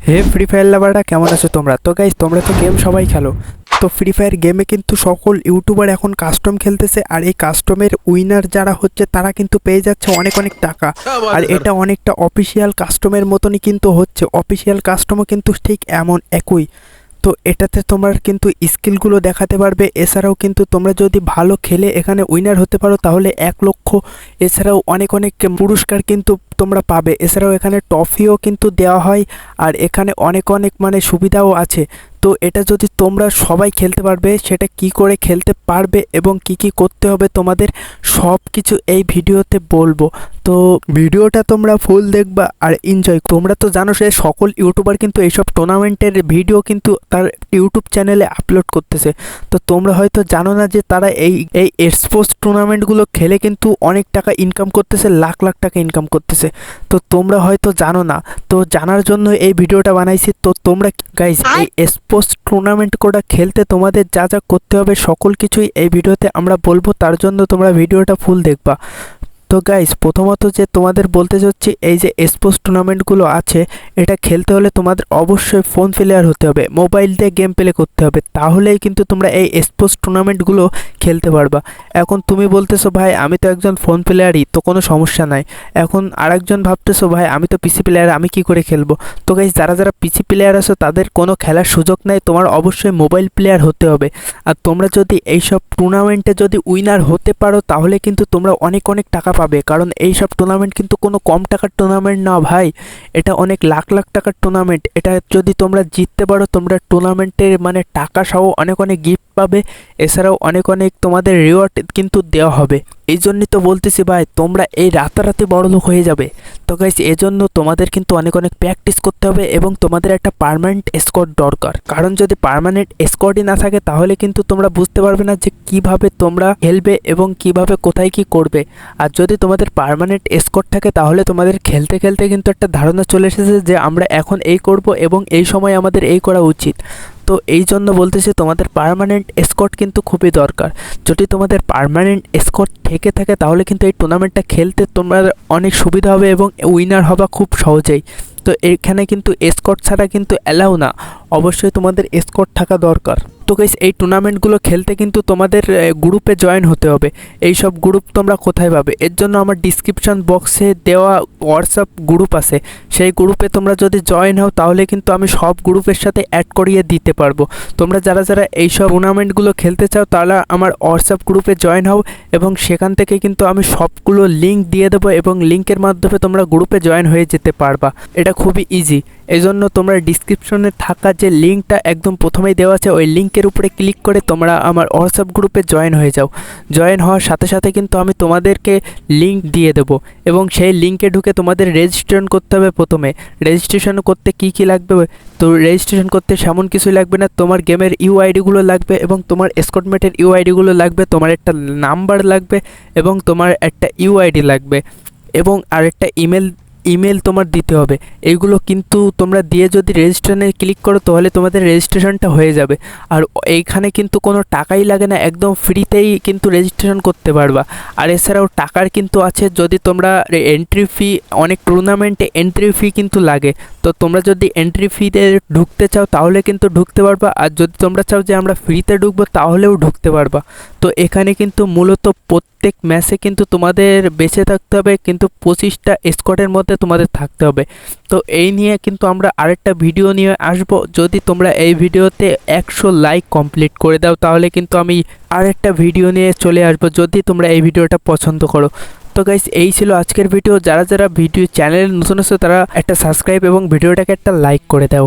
হে free fire লাভাররা কেমন আছো তোমরা? তো গাইজ তোমরা তো গেম সবাই খেলো। তো ফ্রি ফায়ার গেমে কিন্তু সকল ইউটিউবার এখন কাস্টম খেলতেছে আর এই কাস্টমের উইনার যারা হচ্ছে তারা কিন্তু পেয়ে যাচ্ছে অনেক অনেক টাকা। আর এটা। অনেকটা অফিসিয়াল কাস্টমের মতনই কিন্তু হচ্ছে। অফিসিয়াল কাস্টমও কিন্তু ঠিক এমন একই। তো এটাতে তোমার কিন্তু স্কিলগুলো দেখাতে পারবে। এছাড়াও কিন্তু তোমরা যদি ভালো খেলে এখানে উইনার হতে পারো, তাহলে এক লক্ষ। এছাড়াও অনেক অনেক পুরস্কার কিন্তু তোমরা পাবে। এছাড়াও এখানে ট্রফিও কিন্তু দেওয়া হয়। আর এখানে অনেক অনেক মানে সুবিধাও আছে। তো এটা যদি তোমরা সবাই খেলতে পারবে সেটা কি করে খেলতে পারবে এবং কি কি করতে হবে তোমাদের সব কিছু এই ভিডিওতে বলব। তো ভিডিওটা তোমরা ফুল দেখবা আর এনজয় তোমরা তো জানো সে সকল ইউটিউবার কিন্তু এইসব টুর্নামেন্টের ভিডিও কিন্তু তার ইউটিউব চ্যানেলে আপলোড করতেছে। তো তোমরা হয়তো জানো না যে তারা এই এই স্পোর্টস টুর্নামেন্টগুলো খেলে কিন্তু অনেক টাকা ইনকাম করতেছে লাখ লাখ টাকা ইনকাম করতেছে। তো তোমরা হয়তো জানো না। তো জানার জন্য এই ভিডিওটা বানাইছি। তো তোমরা গাইজ এই স্পোর্টস টুর্নামেন্ট কোটা খেলতে তোমাদের যা যা করতে হবে সকল কিছুই এই ভিডিওতে আমরা বলব, তার জন্য তোমরা ভিডিওটা ফুল দেখবা। তো গাইস প্রথমত যে তোমাদের বলতে চাচ্ছি, এই যে স্পোর্টস টুর্নামেন্টগুলো আছে, এটা খেলতে হলে তোমাদের অবশ্যই ফোন প্লেয়ার হতে হবে মোবাইল দিয়ে গেম প্লে করতে হবে, তাহলেই কিন্তু তোমরা এই স্পোর্টস টুর্নামেন্টগুলো খেলতে পারবা। এখন তুমি বলতেছো, ভাই, আমি তো একজন ফোন প্লেয়ারই তো কোনো সমস্যা নাই। এখন আরেকজন ভাবতেছো, ভাই, আমি তো পিসি প্লেয়ার আমি কি করে খেলব? তো গাইস যারা যারা পিসি প্লেয়ার আছো, তাদের কোনো খেলার সুযোগ নাই, তোমার অবশ্যই মোবাইল প্লেয়ার হতে হবে। আর তোমরা যদি এইসব টুর্নামেন্টে যদি উইনার হতে পারো, তাহলে কিন্তু তোমরা অনেক অনেক টাকা পাবে। কারণ এই সব টুর্নামেন্ট কিন্তু কোনো কম টাকার টুর্নামেন্ট না ভাই। এটা অনেক লাখ লাখ টাকার টুর্নামেন্ট এটা যদি তোমরা জিততে পারো, তোমরা টুর্নামেন্টের মানে টাকা সহ অনেক অনেক গিফট পাবে। এছাড়াও অনেক অনেক তোমাদের রিওয়ার্ড কিন্তু দেওয়া হবে। এই জন্যই তো বলতেছি ভাই, তোমরা এই রাতারাতি বড়লোক হয়ে যাবে। তো গাইস এজন্য তোমাদের কিন্তু অনেক অনেক প্র্যাকটিস করতে হবে এবং তোমাদের একটা পার্মানেন্ট স্কোয়াড দরকার। কারণ যদি পার্মানেন্ট স্কোয়াডই না থাকে, তাহলে কিন্তু তোমরা বুঝতে পারবে না যে কীভাবে তোমরা খেলবে এবং কীভাবে কোথায় কি করবে। আর যদি তোমাদের পার্মানেন্ট স্কোয়াড থাকে, তাহলে তোমাদের খেলতে খেলতে কিন্তু একটা ধারণা চলে এসেছে যে আমরা এখন এই করব এবং এই সময় আমাদের এই করা উচিত। তো এই জন্য বলতেছি তোমাদের পার্মানেন্ট স্কট কিন্তু খুবই দরকার। যদি তোমাদের পার্মানেন্ট স্কট থেকে থাকে তাহলে কিন্তু এই টুর্নামেন্টটা খেলতে তোমার অনেক সুবিধা হবে এবং উইনার হওয়া খুব সহজেই। তো এখানে কিন্তু স্কট ছাড়া কিন্তু অ্যালাউ না। অবশ্যই তোমাদের স্কট থাকা দরকার। তো গাইস এই টুর্নামেন্টগুলো খেলতে কিন্তু তোমাদের গ্রুপে জয়েন হতে হবে। এই সব গ্রুপ তোমরা কোথায় পাবে? এর জন্য আমার ডিসক্রিপশন বক্সে দেওয়া হোয়াটসঅ্যাপ গ্রুপ আছে। সেই গ্রুপে তোমরা যদি জয়েন হও, তাহলে কিন্তু আমি সব গ্রুপের সাথে অ্যাড করিয়ে দিতে পারব। তোমরা যারা যারা এই সব টুর্নামেন্টগুলো খেলতে চাও, তারা আমার হোয়াটসঅ্যাপ গ্রুপে জয়েন হও এবং সেখান থেকে কিন্তু আমি সবগুলো লিঙ্ক দিয়ে দেবো এবং লিঙ্কের মাধ্যমে তোমরা গ্রুপে জয়েন হয়ে যেতে পারবা। এটা খুবই ইজি এই জন্য তোমরা ডিসক্রিপশনে থাকা যে লিঙ্কটা একদম প্রথমেই দেওয়া আছে, ওই লিঙ্কের উপরে ক্লিক করে তোমরা আমার হোয়াটসঅ্যাপ গ্রুপে জয়েন হয়ে যাও। জয়েন হওয়ার সাথে সাথে কিন্তু আমি তোমাদেরকে লিঙ্ক দিয়ে দেবো এবং সেই লিঙ্কে ঢুকে তোমাদের রেজিস্ট্রেশন করতে হবে প্রথমে। রেজিস্ট্রেশন করতে কি কি লাগবে? তো রেজিস্ট্রেশন করতে সেমন কিছুই লাগবে না। তোমার গেমের ইউ ইউআইডিগুলো লাগবে এবং তোমার স্কটমেটের ইউআইডিগুলো লাগবে, তোমার একটা নাম্বার লাগবে এবং তোমার একটা ইউআইডি লাগবে এবং আরেকটা ইমেল ইমেল তোমার দিতে হবে। এইগুলো কিন্তু তোমরা দিয়ে যদি রেজিস্ট্রেশনে ক্লিক করো, তাহলে তোমাদের রেজিস্ট্রেশনটা হয়ে যাবে। আর এইখানে কিন্তু কোনো টাকাই লাগে না, একদম ফ্রিতেই কিন্তু রেজিস্ট্রেশন করতে পারবা। আর এছাড়াও টাকার কিন্তু আছে, যদি তোমরা এন্ট্রি ফি অনেক টুর্নামেন্টে এন্ট্রি ফি কিন্তু লাগে। তো তোমরা যদি এন্ট্রি ফিতে ঢুকতে চাও, তাহলে কিন্তু ঢুকতে পারবা। আর যদি তোমরা চাও যে আমরা ফ্রিতে ঢুকবো, তাহলেও ঢুকতে পারবা। তো এখানে কিন্তু মূলত প্রত্যেক ম্যাচে কিন্তু তোমাদের বেঁচে থাকতে হবে, কিন্তু পঁচিশটা স্কোয়াডের মধ্যে তোমাদের থাকতে হবে। তো এই নিয়ে কিন্তু আমরা আরেকটা ভিডিও নিয়ে আসব। যদি তোমরা এই ভিডিওতে একশো লাইক কমপ্লিট করে দাও, তাহলে কিন্তু আমি আরেকটা ভিডিও নিয়ে চলে আসব, যদি তোমরা এই ভিডিওটা পছন্দ করো। তো গাইস এই ছিল আজকের ভিডিও যারা যারা ভিডিও চ্যানেলে নতুন আছে তারা একটা সাবস্ক্রাইব এবং ভিডিওটাকে একটা লাইক করে দাও।